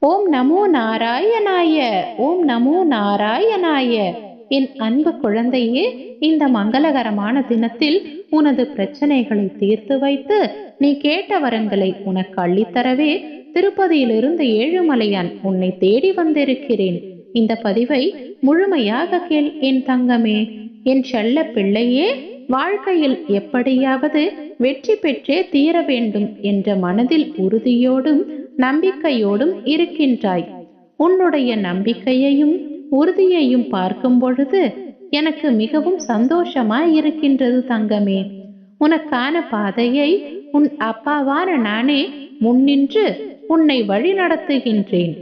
ஓம் நமோ நாராயணாய ஓம் நமோ நாராயணாய. என் அன்பு குழந்தையே இந்த மங்களகரமான தினத்தில் உனது பிரச்சனைகளை தீர்த்து வைத்து நீ கேட்ட வரங்களை உனக்கு அள்ளித்தரவே திருப்பதியிலிருந்து ஏழுமலையான் உன்னை தேடி வந்திருக்கிறேன். இந்த பதிவை முழுமையாக கேள் என் தங்கமே. என் செல்ல பிள்ளையே வாழ்க்கையில் எப்படியாவது வெற்றி பெற்றே தீர வேண்டும் என்ற மனதில் உறுதியோடும் நம்பிக்கையோடும் இருக்கின்றாய். உன்னுடைய நம்பிக்கையையும் உறுதியையும் பார்க்கும் பொழுது எனக்கு மிகவும் சந்தோஷமாய் இருக்கின்றது தங்கமே. உனக்கான பாதையை உன் அப்பாவான நானே முன்னின்று உன்னை வழி நடத்துகின்றேன்.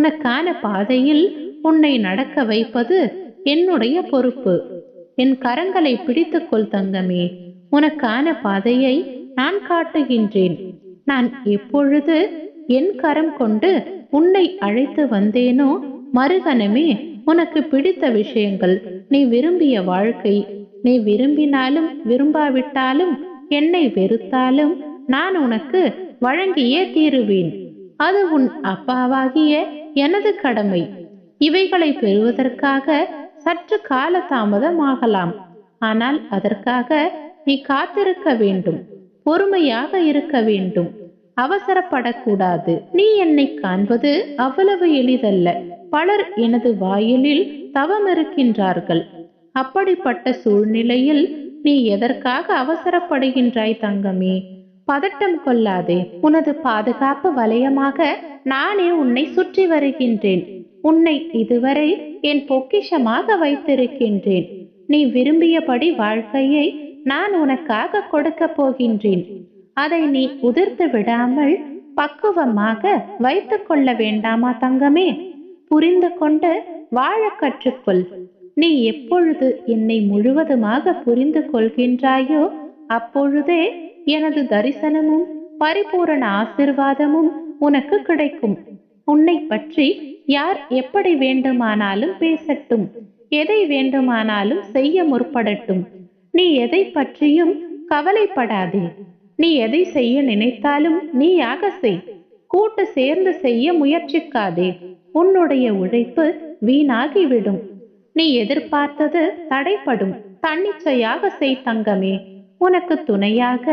உனக்கான பாதையில் உன்னை நடக்க வைப்பது என்னுடைய பொறுப்பு. என் கரங்களை பிடித்துக்கொள் தங்கமே. உனக்கான பாதையை நான் காட்டுகின்றேன். நான் எப்பொழுது என் கரம் கொண்டு உன்னை அழைத்து வந்தேனோ? மறுகணமே உனக்கு பிடித்த விஷயங்கள். நீ விரும்பிய வாழ்க்கை. நீ விரும்பினாலும் விரும்பாவிட்டாலும் என்னை வெறுத்தாலும் நான் உனக்கு வழங்கியே தீருவேன். அது உன் அப்பாவாகிய எனது கடமை. இவைகளை பெறுவதற்காக சற்று கால தாமதம் ஆகலாம். ஆனால் அதற்காக நீ காத்திருக்க வேண்டும். பொறுமையாக இருக்க வேண்டும். அவசரப்படக்கூடாது. நீ என்னை காண்பது அவ்வளவு எளிதல்ல. பலர் எனது வாயிலில் தவம் இருக்கின்றார்கள் அப்படிப்பட்ட சூழ்நிலையில் நீ எதற்காக அவசரப்படுகின்றாய் தங்கமே? பதட்டம் கொள்ளாதே. உனது பாதுகாப்பு வலயமாக நானே உன்னை சுற்றி வருகின்றேன். உன்னை இதுவரை என் பொக்கிஷமாக வைத்திருக்கின்றேன். நீ விரும்பியபடி வாழ்க்கையை நான் உனக்காக கொடுக்க போகின்றேன். அதை நீ உதிர்த்து விடாமல் பக்குவமாக வைத்துக் கொள்ள வேண்டாமா தங்கமே? புரிந்து கொண்டு வாழ கற்றுக்கொள். நீ எப்பொழுது என்னை முழுவதுமாக புரிந்து கொள்கின்றாயோ அப்பொழுதே எனது தரிசனமும் பரிபூரண ஆசிர்வாதமும் உனக்கு கிடைக்கும். உன்னை பற்றி யார் எப்படி வேண்டுமானாலும் பேசட்டும் எதை வேண்டுமானாலும் செய்ய முற்படட்டும். நீ எதை பற்றியும் கவலைப்படாதே. நீ எதை செய்ய நினைத்தாலும் நீயாக செய். கூட்டு சேர்ந்து செய்ய முயற்சிக்காதே. உன்னுடைய உழைப்பு வீணாகிவிடும். நீ எதிர்பார்த்தது தடைப்படும் தன்னிச்சையாக செய் தங்கமே. உனக்கு துணையாக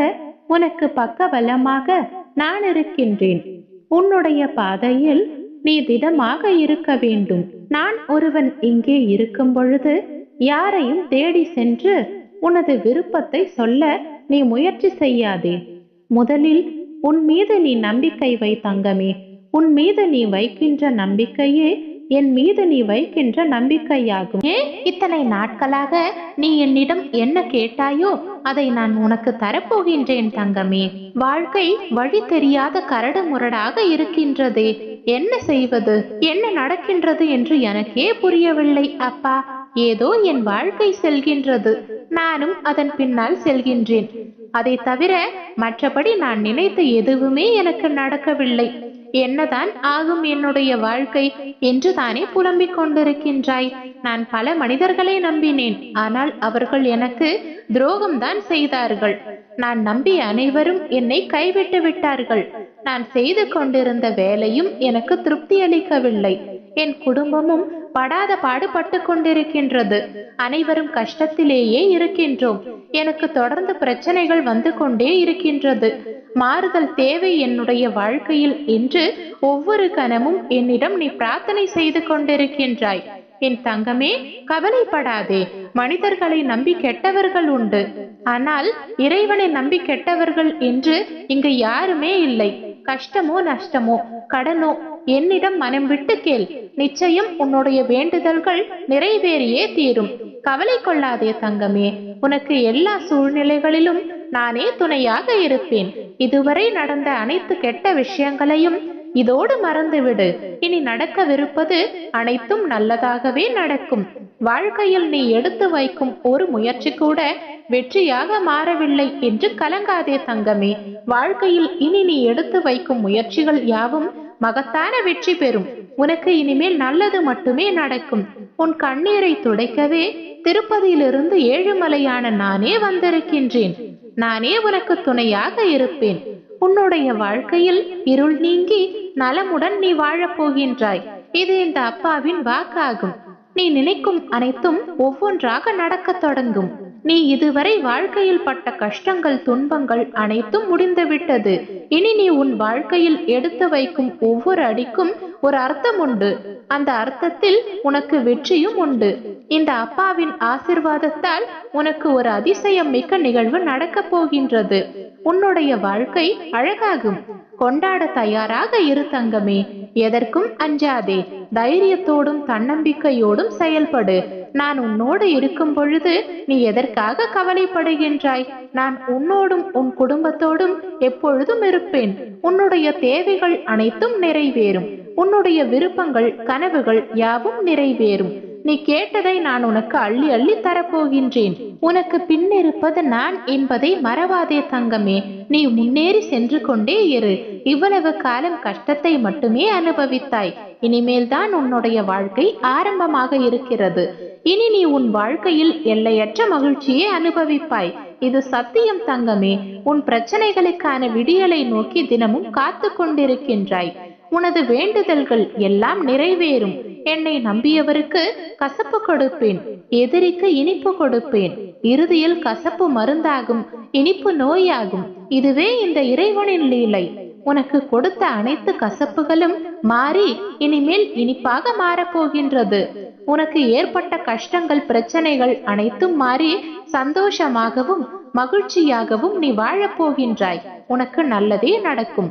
உனக்கு பக்கபலமாக நான் இருக்கின்றேன். உன்னுடைய பாதையில் நீ திடமாக இருக்க வேண்டும். நான் ஒருவன் இங்கே இருக்கும் பொழுது யாரையும் தேடி சென்று உனது விருப்பத்தை சொல்ல நீ முயற்சி செய்யாதே. முதலில் உன் மீது நீ நம்பிக்கை வை தங்கமே. உன் மீது நீ வைக்கின்ற நம்பிக்கையே என் மீது நீ வைக்கின்ற நம்பிக்கையாகும். ஏன் இத்தனை நாட்களாக நீ என்னிடம் என்ன கேட்டாயோ அதை நான் உனக்கு தரப்போகின்றேன் தங்கமே. வாழ்க்கை வழி தெரியாத கரடு முரடாக இருக்கின்றதே. என்ன செய்வது? என்ன நடக்கின்றது என்று எனக்கே புரியவில்லை அப்பா. ஏதோ என் வாழ்க்கை செல்கின்றது. நானும் அதன் பின்னால் செல்கின்றேன். அதை தவிர மற்றபடி நான் நினைத்த எதுவுமே எனக்கு நடக்கவில்லை. என்னதான் ஆகும் என்னுடைய வாழ்க்கை என்று தானே புலம்பிக் கொண்டிருக்கின்றாய். நான் பல மனிதர்களை நம்பினேன். ஆனால் அவர்கள் எனக்கு துரோகம்தான் செய்தார்கள். நான் நம்பிய அனைவரும் என்னை கைவிட்டு விட்டார்கள். நான் செய்து கொண்டிருந்த வேலையும் எனக்கு திருப்தி அளிக்கவில்லை. என் குடும்பமும் படாத பாடுபட்டு கொண்டிருக்கின்றது. அனைவரும் கஷ்டத்திலேயே இருக்கின்றோம். எனக்கு தொடர்ந்து பிரச்சனைகள் வந்து கொண்டே இருக்கின்றது. மாறுதல் தேவை என்னுடைய வாழ்க்கையில் என்று ஒவ்வொரு கணமும் என்னிடம் நீ பிரார்த்தனை செய்து கொண்டிருக்கின்றாய். என் தங்கமே கவலைப்படாதே. மனிதர்களை நம்பி கெட்டவர்கள் உண்டு. ஆனால் இறைவனை நம்பி கெட்டவர்கள் என்று இங்கு யாருமே இல்லை. கஷ்டமோ நஷ்டமோ கடனோ என்னிடம் மனம் விட்டு கேள். நிச்சயம் உன்னுடைய வேண்டுதல்கள் நிறைவேறியே தீரும். கவலை கொள்ளாதே தங்கமே. உனக்கு எல்லா சூழ்நிலைகளிலும் நானே துணையாக இருப்பேன். இதுவரை நடந்த அனைத்து கெட்ட விஷயங்களையும் இதோடு மறந்துவிடு. இனி நடக்கவிருப்பது அனைத்தும் நல்லதாகவே நடக்கும். வாழ்க்கையில் நீ எடுத்து வைக்கும் ஒரு முயற்சி கூட வெற்றியாக மாறவில்லை என்று கலங்காதே தங்கமே. வாழ்க்கையில் இனி நீ எடுத்து வைக்கும் முயற்சிகள் யாவும் மகத்தான வெற்றி பெறும். உனக்கு இனிமேல் நல்லது மட்டுமே நடக்கும். உன் கண்ணீரை துடைக்கவே திருப்பதியிலிருந்து ஏழுமலையான நானே வந்திருக்கின்றேன். நானே உனக்கு துணையாக இருப்பேன். உன்னுடைய வாழ்க்கையில் இருள் நீங்கி நலமுடன் நீ வாழப்போகின்றாய் இது இந்த அப்பாவின் வாக்காகும். நீ நினைக்கும் அனைத்தும் ஒவ்வொன்றாக நடக்கத் தொடங்கும். நீ இதுவரை வாழ்க்கையில் பட்ட கஷ்டங்கள் துன்பங்கள் அனைத்தும் முடிந்துவிட்டது. இனி நீ உன் வாழ்க்கையில் எடுத்து வைக்கும் ஒவ்வொரு அடிக்கும் ஒரு அர்த்தம் உண்டு. அந்த அர்த்தத்தில் உனக்கு வெற்றியும் உண்டு. இந்த அப்பாவின் ஆசிர்வாதத்தால் உனக்கு ஒரு அதிசயம் மிக்க நிகழ்வு நடக்கப் போகின்றது. உன்னுடைய வாழ்க்கை அழகாகும். கொண்டாட தயாராக இரு தங்கமே. எதற்கும் அஞ்சாதே. தைரியத்தோடும் தன்னம்பிக்கையோடும் செயல்படு. நான் உன்னோடு இருக்கும் பொழுது நீ எதற்காக கவலைப்படுகின்றாய்? நான் உன்னோடும் உன் குடும்பத்தோடும் எப்பொழுதும் இருப்பேன். உன்னுடைய தேவைகள் அனைத்தும் நிறைவேறும். உன்னுடைய விருப்பங்கள் கனவுகள் யாவும் நிறைவேறும். நீ கேட்டதை நான் உனக்கு அள்ளி அள்ளி தரப்போகின்றேன். உனக்கு பின்னிருப்பது நான் என்பதை மறவாதே தங்கமே. நீ முன்னேறி சென்று கொண்டே இரு. இவ்வளவு காலம் கஷ்டத்தை மட்டுமே அனுபவித்தாய். இனிமேல் தான் உன்னுடைய வாழ்க்கை ஆரம்பமாக இருக்கிறது. இனி நீ உன் வாழ்க்கையில் எல்லையற்ற மகிழ்ச்சியை அனுபவிப்பாய். இது சத்தியம் தங்கமே. உன் பிரச்சனைகளுக்கான விடியலை நோக்கி தினமும் காத்து கொண்டிருக்கின்றாய் உனது வேண்டுதல்கள் எல்லாம் நிறைவேறும். என்னை நம்பியவருக்கு கசப்பு கொடுப்பேன். எதிரிக்கு இனிப்பு கொடுப்பேன். இறுதியில் கசப்பு மருந்தாகும். இனிப்பு நோயாகும். இதுவே இந்த இறைவனின் லீலை. உனக்கு கொடுத்த அனைத்து கசப்புகளும் மாறி இனிமேல் இனிப்பாக மாறப்போகின்றது. உனக்கு ஏற்பட்ட கஷ்டங்கள் பிரச்சனைகள் அனைத்தும் மாறி சந்தோஷமாகவும் மகிழ்ச்சியாகவும் நீ வாழப் போகின்றாய் உனக்கு நல்லதே நடக்கும்.